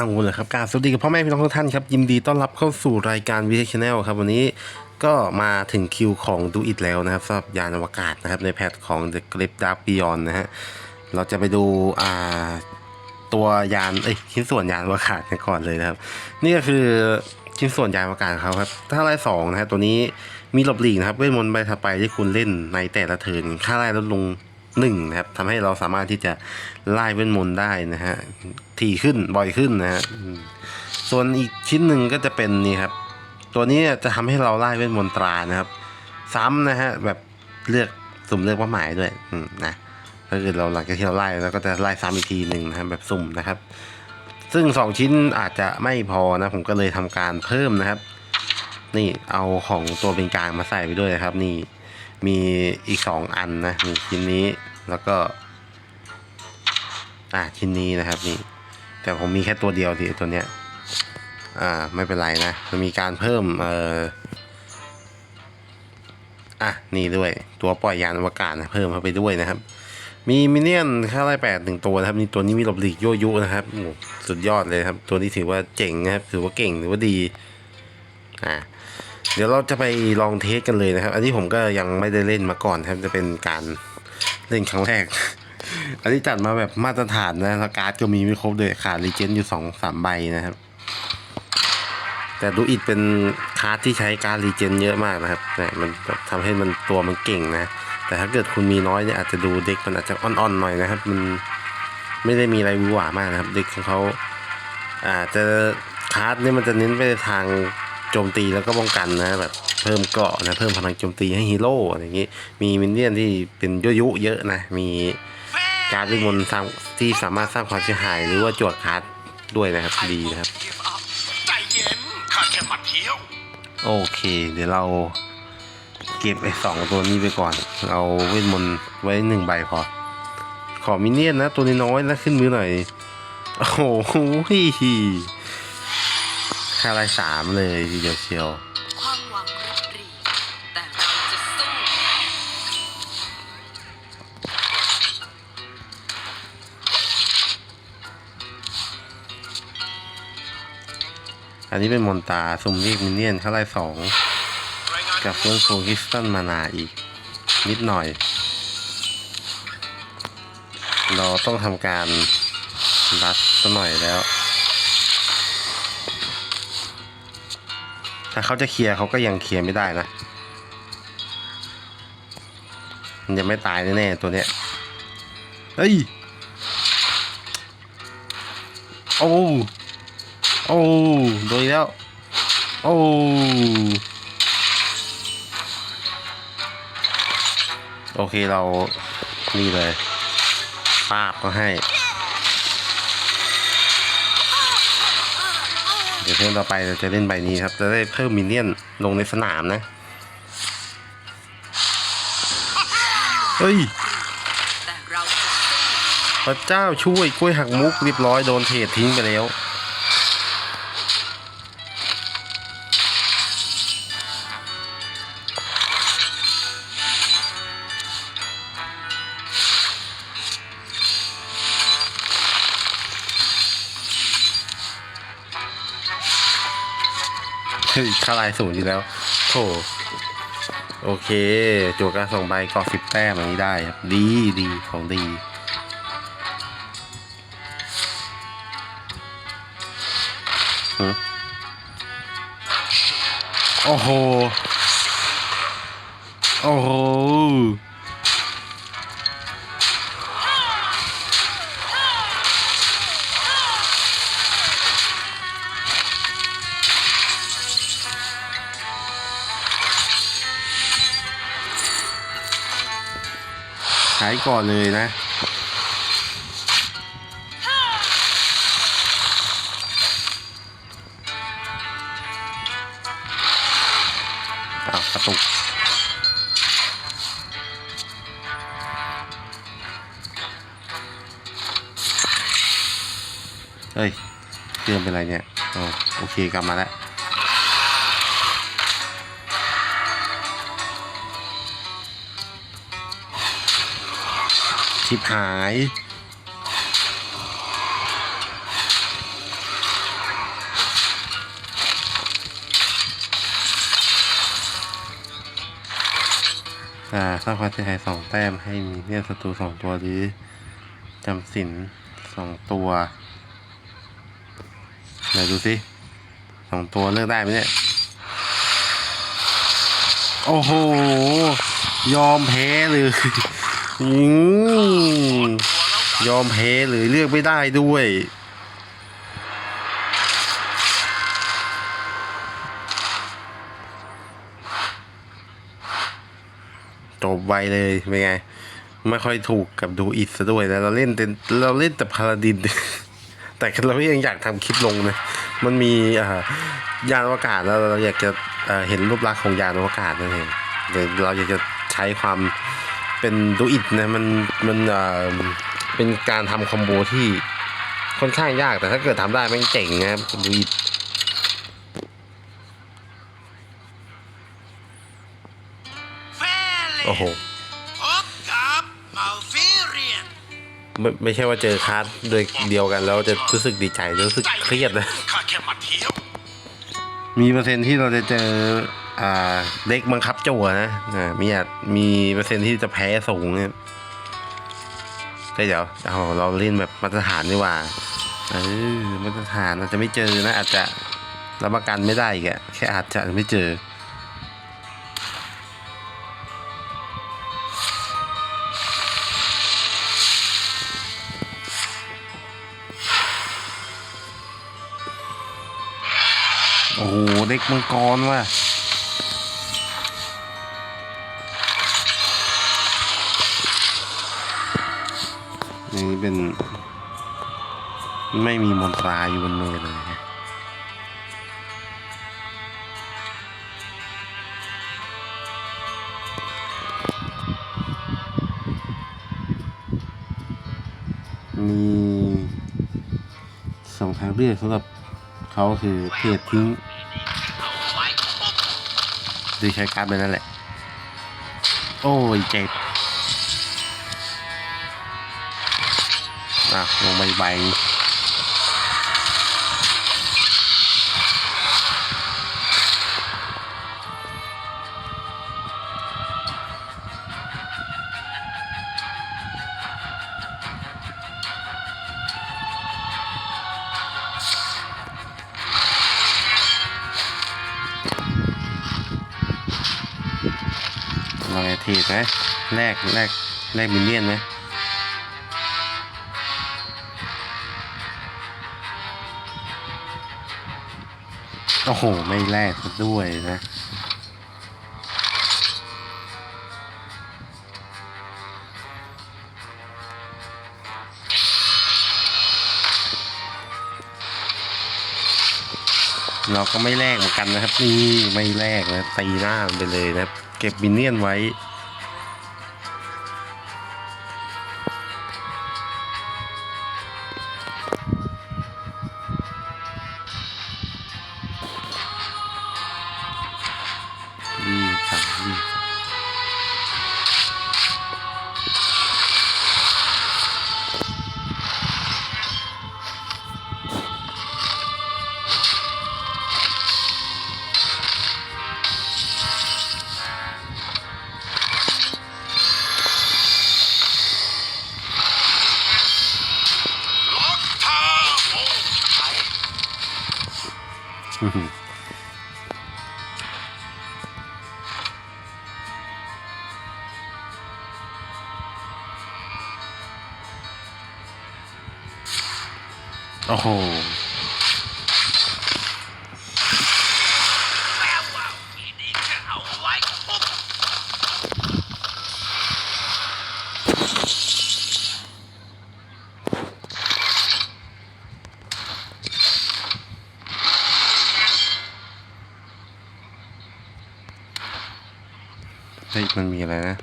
เอาเลยครับกาบสวัสดีกับพ่อแม่พี่น้องทุกท่านครับยินดีต้อนรับเข้าสู่รายการวิทยาชแนลครับวันนี้ก็มาถึงคิวของดูอิดแล้วนะครับสำหรับยานอวกาศนะครับในแพทของ The Great Dark Beyond นะฮะเราจะไปดูอ่าตัวยานเอ้ยชิ้นส่วนยานอวกาศกันก่อนเลยนะครับ นี่ก็คือชิ้นส่วนยานอวกาศเขาครับถ้าไล่สองนะฮะตัวนี้มีหลบหลีกนะครับเวทมนต์ใบถัดไปที่คุณเล่นในแต่ละเทิร์นค่าไล่ลดลงหนึ่งนะครับทำให้เราสามารถที่จะไล่เวทมนต์ได้นะฮะ ถี่ขึ้นบ่อยขึ้นนะฮะส่วนอีกชิ้นหนึ่งก็จะเป็นนี่ครับ ตัวนี้จะทำให้เราไล่เวทมนตรานะครับ ซ้ำนะฮะแบบเลือกสุ่มเลือกเป้าหมายด้วยอืมนะถ้าเกิดเราหลังจากที่เราไล่แล้วก็จะไล่ซ้ำอีกทีหนึ่งนะครับแบบสุ่มนะครับ ซึ่งสองชิ้นอาจจะไม่พอนะ ผมก็เลยทำการเพิ่มนะครับ นี่เอาของตัวเป็นกลางมาใส่ไปด้วยนะครับ นี่มีอีกสองอันนะนี่ชิ้นนี้แล้วก็ อ่าชิ้นนี้นะครับนี่ แต่ผมมีแค่ตัวเดียวทีตัวเนี้ยอ่าไม่เป็นไรนะจะมีการเพิ่มเอ่ออะนี่ด้วยตัวปล่อยยานอวกาศนะเพิ่มเข้าไปด้วยนะครับ มีมินเนี่ยนค่าไล่แปดหนึ่งตัวนะครับนี่ตัวนี้มีหลบหลีกโยยุนะครับโอ้สุดยอดเลยครับ ตัวนี้ถือว่าเจ๋งนะครับ ถือว่าเก่งถือว่าดีอ่าเดี๋ยวเราจะไปลองเทสกันเลยนะครับ อันนี้ผมก็ยังไม่ได้เล่นมาก่อนครับจะเป็นการเล่นครั้งแรก อันนี้จัดมาแบบมาตรฐานนะแล้วการ์ดก็มีไม่ครบเลยขาดรีเจนอยู่สองสามใบนะครับ แต่ดูอิดเป็นคาร์ดที่ใช้การรีเจนเยอะมากนะครับเนี่ยมันทำให้มันตัวมันเก่งนะ แต่ถ้าเกิดคุณมีน้อยเนี่ยอาจจะดูเด็กมันอาจจะอ่อนๆหน่อยนะครับ มันไม่ได้มีอะไรวือหวามากนะครับ เด็กของเขาอาจจะคาร์ดเนี่ยมันจะเน้นไปทางโจมตีแล้วก็ป้องกันนะแบบเพิ่มเกราะนะเพิ่มพลังโจมตีให้ฮีโร่อะไรอย่างนี้ มีมินเนี่ยนที่เป็นยุยุเยอะนะ มี การ์ดวิมลสร้างที่สามารถสร้างความเสียหายหรือว่าจวดคาร์ดด้วยนะครับดีนะครับ ใจเย็นข้าแค่มาเที่ยว โอเค เดี๋ยวเราเก็บไอ้สองตัวนี้ไปก่อน เอาเวทมนต์ไว้หนึ่งใบพอ ขอมินเนี่ยนนะ ตัวน้อยๆนะขึ้นมือหน่อย โอ้โหค่าไรสามเลยทีเดียวเชียว อันนี้เป็นมอนตาซุ่มเรียกมินเนี่ยนค่าไรสองกับเฟื่องฟูคริสตันมานาอีก นิดหน่อย เราต้องทำการรัดสักหน่อยแล้ว ถ้าเขาจะเคลียร์เขาก็ยังเคลียร์ไม่ได้นะ มันยังไม่ตายแน่ๆตัวเนี้ย เฮ้ย โอ้ โอ้โดนแล้ว โอ้โอเคเรานี่เลยปาบก็ให้ เดี๋ยวเทิร์นต่อไปเราจะเล่นใบนี้ครับ จะได้เพิ่มมินเนี่ยนลงในสนามนะ เฮ้ยพระเจ้าช่วยกล้วยหักมุกเรียบร้อยโดนเททิ้งไปแล้ว เฮ้ยคาลายศูนย์อยู่แล้วโถโอเคจวกกระส่งใบกอกสิบแต้มอย่างนี้ได้ครับ ดีดีของดี โอ้โห โอ้โห ช้ก่อนเลยนะ อ้าวกระตุกเฮ้ยเครื่องเป็นไรเนี่ย อ๋อ โอเค กลับมาแล้ว ชิบหาย อ่าสร้างความเสียหายสองแต้มให้มีเนี่ยศัตรูสองตัวดีจำสินสองตัวเดี๋ยวดูสิสองตัวเลือกได้ไหมเนี่ย โอ้โห ยอมแพ้เลย อืมยอมแพ้เลยเลือกไม่ได้ด้วย จบไวเลยเป็นไง ไม่ค่อยถูกกับดูอิดซะด้วยนะเราเล่นแต่เราเล่นแต่พาราดิน แต่เราก็ยังอยากทำคลิปลงนะ มันมีอ่ายานอวกาศแล้วเราอยากจะเอ่อเห็นรูปลักษณ์ของยานอวกาศนั่นเองเดี๋ยวเราอยากจะใช้ความ เป็นดูอิดนะมันมันเอ่อเป็นการทำคอมโบที่ค่อนข้างยากแต่ถ้าเกิดทำได้แม่งเจ๋งนะครับดูอิดเฟลโอ้โหพบกับมาฟิเรียนไม่ไม่ใช่ว่าเจอคลาสโดยเดียวกันแล้วจะรู้สึกดีใจรู้สึกเครียดนะข้าแค่มาเที่ยวมีเปอร์เซ็นต์ที่เราจะเจออ่า เด็กบังคับจั่วนะมีอาจมีเปอร์เซ็นต์ที่จะแพ้สูงเนี่ยก็เดี๋ยวเราเล่นแบบมาตรฐานดีกว่าเออมาตรฐานอาจจะไม่เจอนะ อาจจะรับประกันไม่ได้อีกแค่อาจจะไม่เจอโอ้โหเด็กมังกรว่ะ นี่เป็น ไม่มีมนตราอยู่บนมือเลยฮะมีสองทางเลือกสำหรับเขาคือเทรดทิ้งดีใช้การไปนั่นแหละ โอ้ยเจ็บ อะลงใบใบเราจะทีไหมแลกแลกแลกมินเนี่ยนไหม โอ้โห ไม่แลกซะด้วยนะ เราก็ไม่แลกเหมือนกันนะครับ นี่ไม่แลกนะตีหน้ามันไปเลยนะครับ เก็บมินเนี่ยนไว้ โอ้โหเฮ้ยมันมีอะไรนะ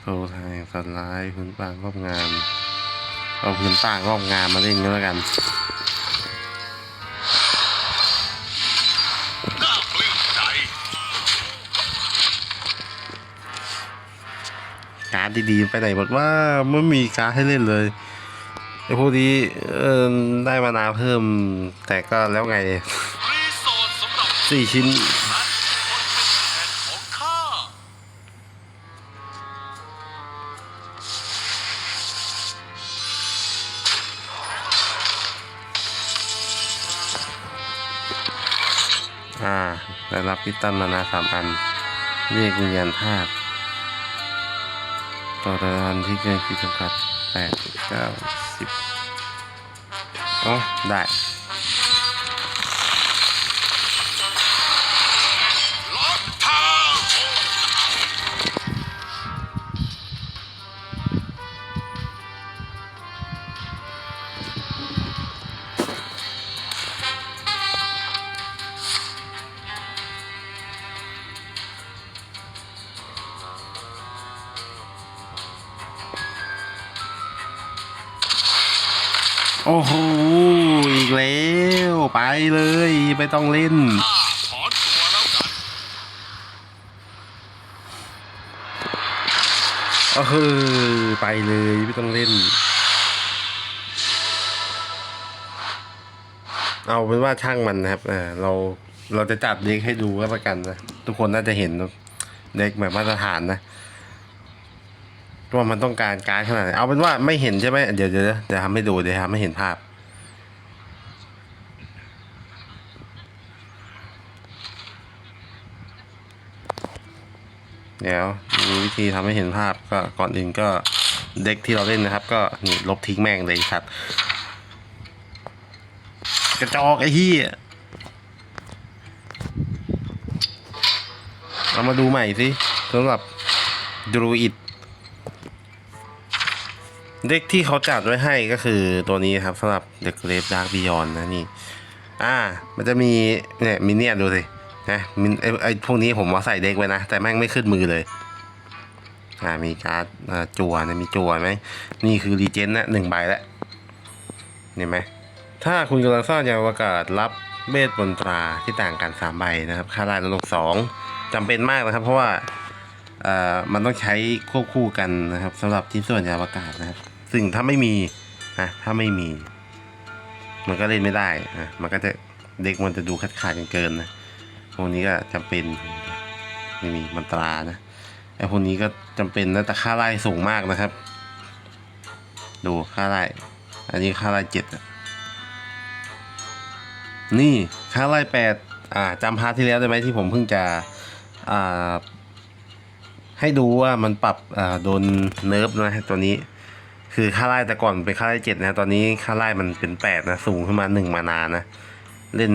โซไทยสัตว์ร้ายพื้นปางรอบงาม เอาพื้นป่างรอบงามมาเล่นกันแล้วกันการ์ดดีๆไปไหนหมดว่าไม่มีการ์ดให้เล่นเลยไอ้พวกนี้เออได้มานาเพิ่ม แต่ก็แล้วไงสี่ชิ้น พิตันมานาสามอัน เรียกวิญญาณธาตุต่อตารางที่เกินขีดจำกัดแปดเก้าสิบอ๋อได้ โอ้โห อีกแล้ว ไปเลย ไม่ต้องเล่น ข้าถอนตัวแล้วกันเออไปเลยไม่ต้องเล่น เอาเป็นว่าช่างมันนะครับเออเราเราจะจัดเด็กให้ดูก็แล้วกันนะ ทุกคนน่าจะเห็นเนอะเด็กแบบมาตรฐานนะ ว่ามันต้องการการขนาดไหนเอาเป็นว่าไม่เห็นใช่ไหมเดี๋ยวเดี๋ยวเดี๋ยวทำให้ดูเดี๋ยวทำให้เห็นภาพ เดี๋ยวมีวิธีทำให้เห็นภาพก็ก่อนอื่นก็เด็กที่เราเล่นนะครับ ก็นี่ลบทิ้งแม่งเลยครับ กระจอกไอ้ที่เรามาดูใหม่สิสำหรับดรูอิด เด็กที่เขาจัดไว้ให้ก็คือตัวนี้ครับสำหรับเด็กเลฟดาร์กบิยอนนะนี่ อ่า มันจะมีเนี่ยมินเนี่ยดูสินะมินไอไอพวกนี้ผมมาใส่เด็กไว้นะ แต่แม่งไม่ขึ้นมือเลยอ่ามีการ์ดอ่าจั่วนะมีจั่วไหมนี่คือรีเจนนะหนึ่งใบแล้วเห็นไหมถ้าคุณกำลังสร้างยานอวกาศรับเบสบนตราที่ต่างกันสามใบนะครับ ค่าได้ลดลงสองจำเป็นมากนะครับ เพราะว่าอ่อมันต้องใช้ควบคู่กันนะครับสำหรับชิ้นส่วนยานอวกาศนะครับ ซึ่งถ้าไม่มีนะถ้าไม่มี มันก็เล่นไม่ได้อะมันก็จะเด็กมันจะดูขาดขาดกันเกินนะพวกนี้ก็จำเป็นไม่มีมันตรานะไอ้พวกนี้ก็จำเป็นนะแต่ค่าไล่สูงมากนะครับ ดูค่าไล่อันนี้ค่าไล่เจ็ดนี่ค่าไล่แปดอ่าจำพาร์ทที่แล้วได้ไหมที่ผมเพิ่งจะอ่าให้ดูว่ามันปรับอ่าโดนเนิร์ฟนะตัวนี้ คือค่าไล่แต่ก่อนเป็นค่าไล่เจ็ดนะ ตอนนี้ค่าไล่มันเป็นแปดนะ สูงขึ้นมาหนึ่งมานานะ เล่น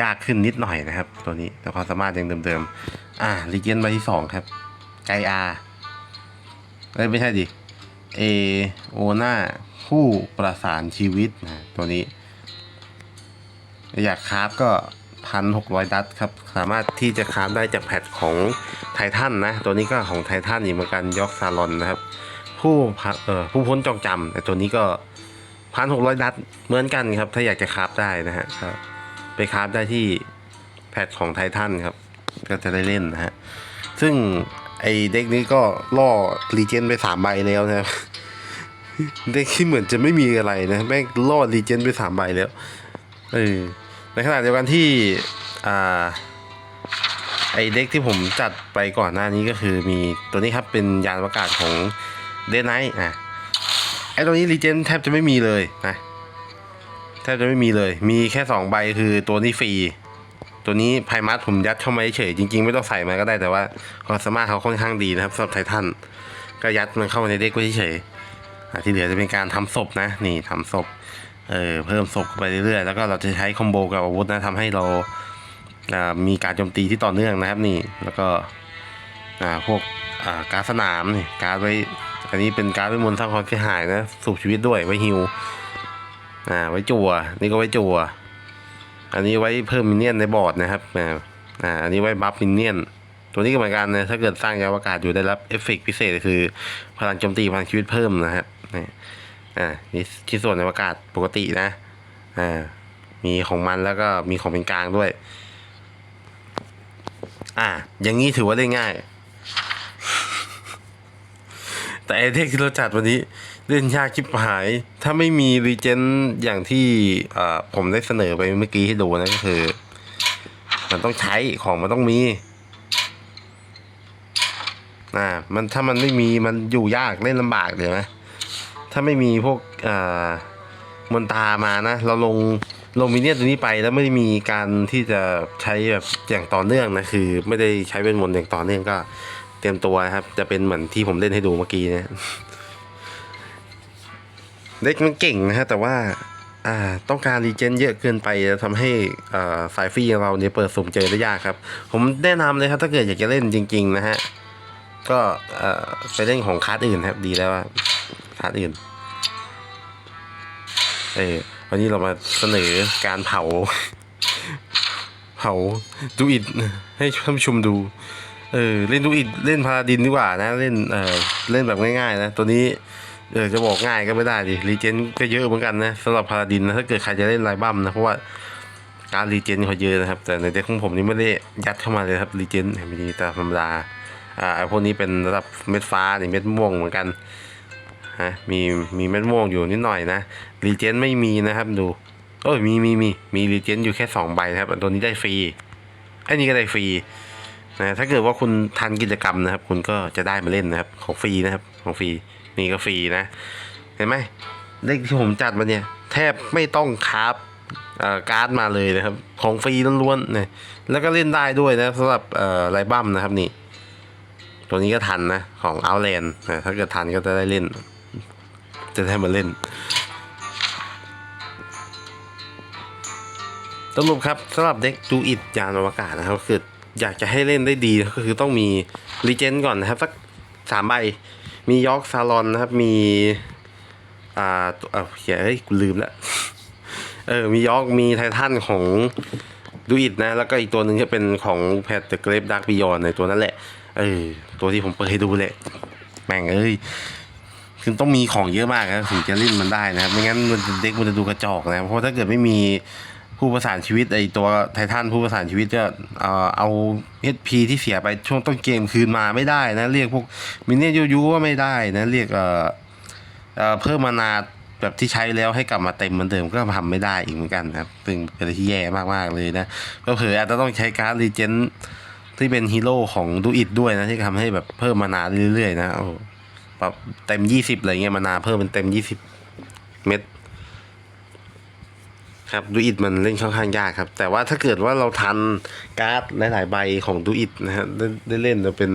ยากขึ้นนิดหน่อยนะครับ ตัวนี้แต่ความสามารถยังเดิมๆ อ่าลีเจนใบที่สองครับไกอาเอ้ยไม่ใช่ดิเอโอนาผู้ประสานชีวิตนะตัวนี้ อยากคราฟก็พันหกร้อยดัตครับ สามารถที่จะคราฟได้จากแพทของไททันนะ ตัวนี้ก็ของไททันอีกเหมือนกันยอกซาลอนนะครับ ผู้เอ่อผู้พ้นจองจำแต่ตัวนี้ก็พันหกร้อยดัตเหมือนกันครับ ถ้าอยากจะคราฟได้นะฮะก็ไปคราฟได้ที่แพทของไททันครับ ก็จะได้เล่นนะฮะ ซึ่งไอเด็กนี้ก็ล่อรีเจนไปสามใบแล้วนะครับ เด็กที่เหมือนจะไม่มีอะไรนะแม่งล่อรีเจนไปสามใบแล้วเออในขณะเดียวกันที่อ่าไอเด็กที่ผมจัดไปก่อนหน้านี้ก็คือมีตัวนี้ครับเป็นยานอวกาศของ เดนไนท์อะไอตัวนี้รีเจนแทบจะไม่มีเลยนะแทบจะไม่มีเลย มีแค่สองใบคือตัวนี้ฟรี ตัวนี้ไพมัสผมยัดเข้ามาเฉยจริง ๆ ไม่ต้องใส่มาก็ได้แต่ว่าความสามารถเขาค่อนข้างดีนะครับสำหรับไททันก็ยัดมันเข้ามาในเด็กไว้เฉยอะที่เหลือจะเป็นการทำศพนะ นี่ทำศพเออเพิ่มศพไปเรื่อยๆแล้วก็เราจะใช้คอมโบกับอาวุธนะทำให้เราอ่ามีการโจมตีที่ต่อเนื่องนะครับนี่แล้วก็อ่าพวกอ่าการสนามนี่การไว้ อันนี้เป็นการดไว้มนต์สร้างความเสียหายนะสูบชีวิตด้วยไว้ฮิวอ่าไว้จั่วนี่ก็ไว้จั่วอันนี้ไว้เพิ่มมินเนี่ยนในบอร์ดนะครับอ่าอันนี้ไว้บัฟมินเนี่ยนตัวนี้ก็เหมือนกันนะถ้าเกิดสร้างยานอวกาศอยู่ได้รับเอฟเฟกต์พิเศษคือ พลังโจมตีพลังชีวิตเพิ่มนะครับนี่อ่านี่ชิ้นส่วนในอากาศปกตินะอ่ามีของมันแล้วก็มีของเป็นกลางด้วย อ่า อย่างนี้ถือว่าได้ง่าย แต่ไอเทคที่เราจัดวันนี้เล่นยากชิบหาย ถ้าไม่มีรีเจนอย่างที่อ่าผมได้เสนอไปเมื่อกี้ให้ดูนะก็คือ มันต้องใช้ของมันต้องมีอ่ามันถ้ามันไม่มีมันอยู่ยากเล่นลำบากเลยไหมถ้าไม่มีพวกอ่ามนตามานะ เราลงลงมินเนี่ยตัวนี้ไปแล้วไม่ได้มีการที่จะใช้แบบอย่างต่อเนื่องนะคือ ไม่ได้ใช้เวทมนอย่างต่อเนื่องก็ เตรียมตัวนะครับ จะเป็นเหมือนที่ผมเล่นให้ดูเมื่อกี้นะเด็กมันเก่งนะฮะแต่ว่า่าต้องการรีเจนเยอะเกินไปทำให้สายฟรีของเราเนี่ยเปิดสุ่มเจอได้ยากครับ ผมแนะนำเลยครับ ถ้าเกิดอยากจะเล่นจริง ๆ นะฮะ ก็ไปเล่นของคลาสอื่นครับ ดีแล้วว่าคลาสอื่นเออวันนี้เรามาเสนอการเผา เผาดูอิดให้ท่านผู้ชมดู เออเล่นดูอิดเล่นพาราดินดีกว่านะเล่นเออเล่นแบบง่ายๆนะตัวนี้เออจะบอกง่ายก็ไม่ได้ดิรีเจนก็เยอะเหมือนกันนะสำหรับพาราดินนะถ้าเกิดใครจะเล่นไรบัมนะเพราะว่าการรีเจนเขาเยอะนะครับ แต่ในเด็กของผมนี่ไม่ได้ยัดเข้ามาเลยครับรีเจนเห็นไหมดีแต่ธรรมดาอ่าไอพวกนี้เป็นระดับเม็ดฟ้านี่เม็ดม่วงเหมือนกันฮะมีมีเม็ดม่วงอยู่นิดหน่อยนะรีเจนไม่มีนะครับดูโอ้ยมีมีมีมีรีเจนอยู่แค่สองใบนะครับตัวนี้ได้ฟรีไอ้นี่ก็ได้ฟรี นะถ้าเกิดว่าคุณทันกิจกรรมนะครับ คุณก็จะได้มาเล่นนะครับของฟรีนะครับของฟรีนี่ก็ฟรีนะ เห็นไหมเลขที่ผมจัดมาเนี่ย แทบไม่ต้องคราฟการ์ดมาเลยนะครับ ของฟรีล้วนๆนี่ยแล้วก็เล่นได้ด้วยนะสำหรับไรบัมนะครับนี่ ตัวนี้ก็ทันนะ ของ Outland นะถ้าเกิดทันก็จะได้เล่น จะได้มาเล่นสรุปครับสำหรับเด็กดูอิดยานอวกาศนะครับคือ อยากจะให้เล่นได้ดีก็คือต้องมีรีเจนก่อนนะครับสักสามใบ มียอกซาลอนนะครับ มี อ่าตัวเออเหี้ยเฮ้ยกูลืมล้วเออ มียอกมีไททันของดูอิดนะ แล้วก็อีกตัวหนึ่งจะเป็นของแพทเดอะเกรฟดักบิยอนในตัวนั้นแหละ เออ ตัวที่ผมเปิดให้ดูแหละ แม่งเอ้ย คือต้องมีของเยอะมากนะถึงจะเล่นมันได้นะครับ ไม่งั้นมันเด็กมันจะดูกระจอกนะ เพราะถ้าเกิดไม่มี ผู้ประสานชีวิตไอตัวไททันผู้ประสานชีวิตก็เอ่อเอา HP ที่เสียไปช่วงต้นเกมคืนมาไม่ได้นะ เรียกพวกมินเนี่ยนยูๆก็ไม่ได้นะ เรียกเออเออเพิ่มมานาแบบที่ใช้แล้วให้กลับมาเต็มเหมือนเดิมก็ทำไม่ได้อีกเหมือนกันนะครับซึ่งเป็นอะไรที่แย่มากๆเลยนะก็เผลออาจจะต้องใช้การ์ดรีเจนที่เป็นฮีโร่ของดูอิดด้วยนะ ที่ทำให้แบบเพิ่มมานาเรื่อยๆนะโอ้แบบเต็มยี่สิบอะไรเงี้ยมานาเพิ่มเป็นเต็มยี่สิบเม็ด ครับดูอิดมันเล่นค่อนข้างยากครับ แต่ว่าถ้าเกิดว่าเราทันการ์ดหลาย ๆ ใบของดูอิดนะฮะได้ได้เล่นแล้วเป็น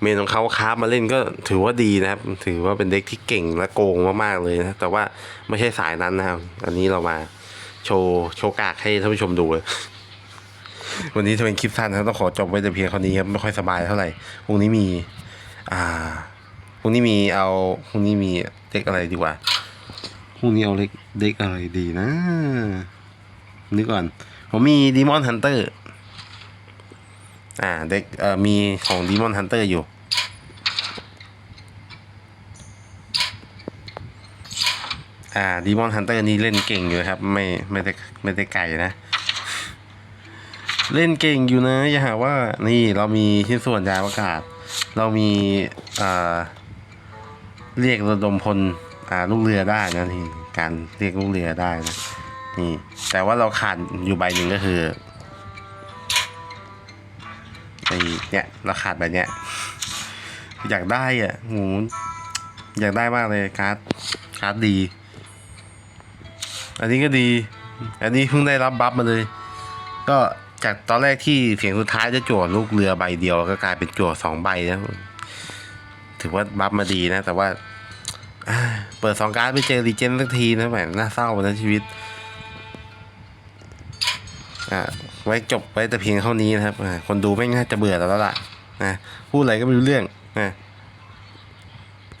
เมนของเขาครามาเล่นก็ถือว่าดีนะครับ ถือว่าเป็นเด็กที่เก่งและโกงมาก ๆ เลยนะแต่ว่าไม่ใช่สายนั้นนะครับ อันนี้เรามาโชว์โชว์กากให้ท่านผู้ชมดูเลยวันนี้จะเป็นคลิปสั้นนะครับต้องขอจบไว้แต่เพียงเท่านี้ครับไม่ค่อยสบายเท่าไหร่พรุ่งนี้มี อ่าพรุ่งนี้มีเอาพรุ่งนี้มีเด็กอะไรดีกว่า รุ่งนี้เอาเล็กเด็กอะไรดีนะนึกก่อน ผมมีดีมอนฮันเตอร์อ่าเด็กเอ่อมีของดีมอนฮันเตอร์อยู่ อ่าดีมอนฮันเตอร์นี่เล่นเก่งอยู่ครับ ไม่ไม่ได้ไม่ได้ไก่นะ เล่นเก่งอยู่นะ อย่าหาว่านี่เรามีชิ้นส่วนยาอวกาศ เรามีอ่าเรียกระดมพล ลูกเรือได้นะนี่การเรียกลูกเรือได้นะนี่ แต่ว่าเราขาดอยู่ใบหนึ่งก็คือไอ้เนี่ยเราขาดใบเนี้ยอยากได้อะโหอยากได้มากเลยการ์ดการ์ดดี อันนี้ก็ดี อันนี้เพิ่งได้รับบัฟมาเลย ก็จากตอนแรกที่เสียงสุดท้ายจะจั่วลูกเรือใบเดียวก็กลายเป็นจั่วสองใบนะถือว่าบัฟมาดีนะ แต่ว่า ปิดสองการ์ดไปเจอรีเจนสักทีนะแหมน่าเศร้านะชีวิตอ่าไว้จบไว้แต่เพียงเท่านี้นะครับ คนดูไม่งน่าจะเบื่อแล้วล่ะนะพูดอะไรก็ไม่รู้เรื่องนะ